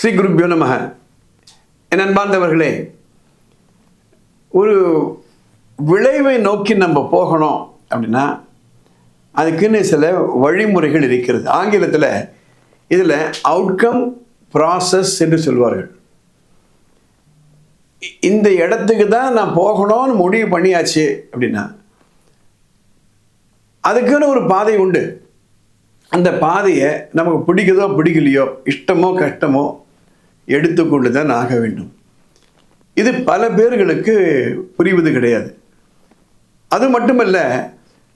ஸ்ரீ குருப்பியோ நமக. என் அன்பார்ந்தவர்களே ஒரு விளைவை நோக்கி நம்ம போகணும் அப்படின்னா அதுக்குன்னு சில வழிமுறைகள் இருக்கிறது. ஆங்கிலத்தில் இதில் அவுட்கம் ப்ராசஸ் என்று சொல்வார்கள். இந்த இடத்துக்கு தான் நான் போகணும்னு முடிவு பண்ணியாச்சு அப்படின்னா அதுக்குன்னு ஒரு பாதை உண்டு. அந்த பாதையை நமக்கு பிடிக்குதோ பிடிக்கலையோ இஷ்டமோ கஷ்டமோ எடுத்துக்கொண்டு தான் ஆக வேண்டும். இது பல பேர்களுக்கு புரிவது கிடையாது. அது மட்டுமல்ல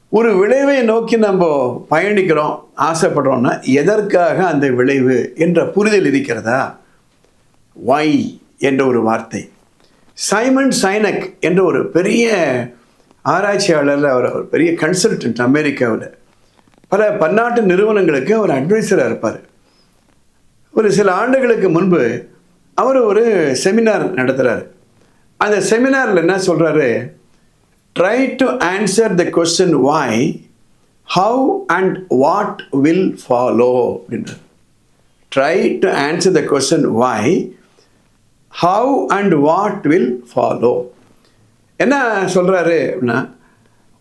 ஒரு விளைவை நோக்கி நம்ம பயணிக்கிறோம் ஆசைப்படுறோம்னா எதற்காக அந்த விளைவு என்ற புரிதல் இருக்கிறதா? வை என்ற ஒரு வார்த்தை. சைமன் சைனக் என்ற ஒரு பெரிய ஆராய்ச்சியாளர் அவர் ஒரு பெரிய கன்சல்டன்ட் அமெரிக்காவில். பல பன்னாட்டு நிறுவனங்களுக்கு அவர் அட்வைசராக இருப்பார். ஒரு சில ஆண்டுகளுக்கு முன்பு அவர் ஒரு செமினார் நடத்துகிறார் அந்த செமினாரில் என்ன சொல்கிறாரு try to answer the question why how and what will follow அப்படின்றார் try to answer the question why how and what will follow என்ன சொல்கிறாரு அப்படின்னா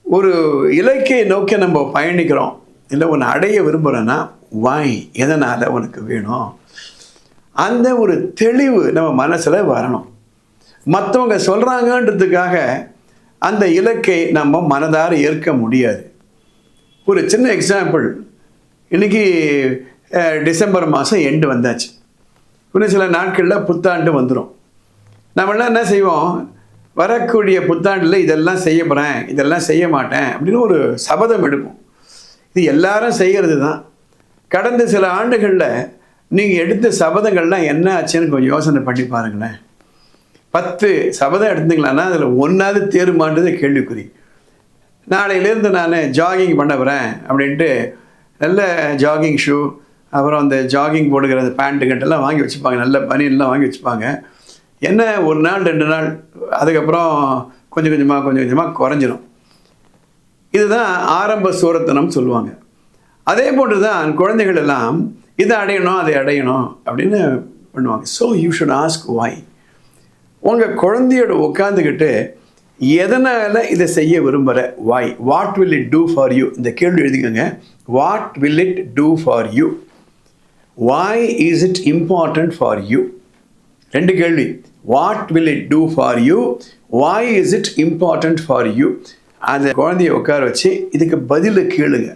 ஒரு இலக்கை நோக்கி நம்ம பயணிக்கிறோம் இல்லை ஒன்று அடைய விரும்புகிறோன்னா வாய் எதனால் உனக்கு வேணும்? அந்த ஒரு தெளிவு நம்ம மனசில் வரணும். மற்றவங்க சொல்கிறாங்கன்றதுக்காக அந்த இலக்கை நம்ம மனதார ஏற்க முடியாது. ஒரு சின்ன எக்ஸாம்பிள் இன்னைக்கு டிசம்பர் மாதம் எண்டு வந்தாச்சு. இன்னும் சில நாட்களில் புத்தாண்டு வந்துடும் நம்மளாம் என்ன செய்வோம்? வரக்கூடிய புத்தாண்டில் இதெல்லாம் செய்ய போகிறேன் இதெல்லாம் செய்ய மாட்டேன் அப்படின்னு ஒரு சபதம் எடுப்போம். இது எல்லாரும் செய்கிறது தான் கடந்த சில ஆண்டுகளில் நீங்கள் எடுத்த சபதங்கள்லாம் என்ன ஆச்சுன்னு கொஞ்சம் யோசனை பண்ணி பாருங்களேன். பத்து சபதம் எடுத்தீங்களான்னா அதில் ஒன்றாவது தேர்மான்றது கேள்விக்குறி. நாளையிலேருந்து நான் ஜாகிங் பண்ண போகிறேன் அப்படின்ட்டு நல்ல ஜாகிங் ஷூ அப்புறம் அந்த ஜாகிங் போடுகிற அந்த பேண்ட்டு கட்டெல்லாம் வாங்கி வச்சுப்பாங்க. நல்ல பனியன்லாம் வாங்கி வச்சுப்பாங்க. என்ன ஒரு நாள் ரெண்டு நாள் அதுக்கப்புறம் கொஞ்சம் கொஞ்சமாக கொஞ்சம் கொஞ்சமாக குறைஞ்சிரும். இதுதான் ஆரம்ப சூரத்தனம் சொல்லுவாங்க. அதே போன்று தான் குழந்தைகள் எல்லாம் இதை அடையணும் அதை அடையணும் அப்படின்னு பண்ணுவாங்க. So you should ask why உங்கள் குழந்தையோட உட்காந்துக்கிட்டு எதனால் இதை செய்ய விரும்புகிற why what will it do for you இந்த கேள்வி எழுதிக்கோங்க. What will it do for you why is it important for you ரெண்டு கேள்வி. What will it do for you why is it important for you அந்த குழந்தைய உட்கார வச்சு இதுக்கு பதில் கேளுங்க.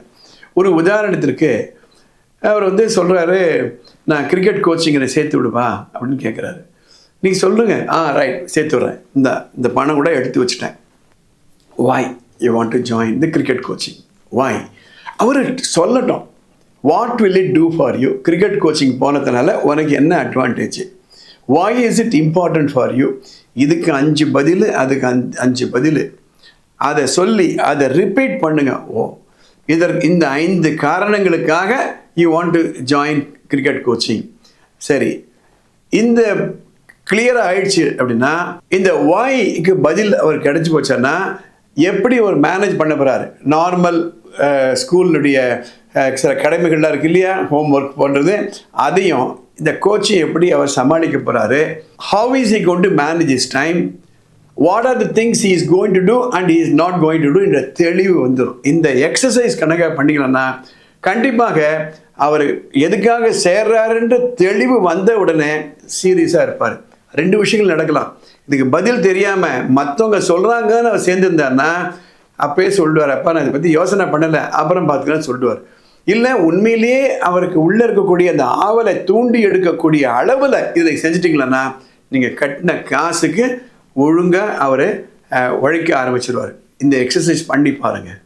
ஒரு உதாரணத்திற்கு அவர் வந்து சொல்கிறாரு நான் கிரிக்கெட் கோச்சிங்கனை சேர்த்து விடுவா? அப்படின்னு கேட்குறாரு நீங்கள் சொல்லுங்கள் ஆ ரைட் சேர்த்து விட்றேன். இந்த இந்த பணம் கூட எடுத்து வச்சுட்டேன். Why you want to join the cricket coaching why அவர் சொல்லட்டும். What will it do for you cricket coaching போனதுனால உனக்கு என்ன advantage why is it important for you இதுக்கு அஞ்சு பதில் அதுக்கு அஞ்சு அஞ்சு பதில். அதை சொல்லி அதை ரிப்பீட் பண்ணுங்க. ஓ இதற்கு இந்த ஐந்து காரணங்களுக்காக you want to join cricket coaching சரி. இந்த கிளியர் ஆயிடுச்சு அப்படின்னா இந்த வாய்க்கு பதில் அவர் கிடைச்சி போச்சான்னா எப்படி ஒரு மேனேஜ் பண்ண போகிறாரு நார்மல் ஸ்கூலுடைய சில கடமைகள்லாம் இருக்கு இல்லையா? ஹோம் ஒர்க் பண்ணுறது அதையும் இந்த கோச்சிங் எப்படி அவர் சமாளிக்க போகிறாரு how is he going manage his time what are the things is going to do and is not going to do என்ற தெளிவு வந்துடும் இந்த எக்ஸசைஸ் கணக்காக பண்ணிக்கலாம்னா கண்டிப்பாக அவர் எதுக்காக சேர்றாருன்ற தெளிவு வந்த உடனே சீரியஸாக இருப்பார். ரெண்டு விஷயங்கள் நடக்கலாம். இதுக்கு பதில் தெரியாமல் மற்றவங்க சொல்கிறாங்கன்னு அவர் சேர்ந்துருந்தாருன்னா அப்பயே சொல்லுவார் அப்பா நான் இதை பற்றி யோசனை பண்ணலை. அப்புறம் பார்த்துக்கலாம் சொல்லுவார். இல்லை உண்மையிலேயே அவருக்கு உள்ளே இருக்கக்கூடிய அந்த ஆவலை தூண்டி எடுக்கக்கூடிய அளவில் இதை செஞ்சிட்டிங்களன்னா நீங்கள் கட்டின காசுக்கு ஒழுங்காக அவர் உழைக்க ஆரம்பிச்சிருவார். இந்த எக்ஸசைஸ் பண்ணி பாருங்கள்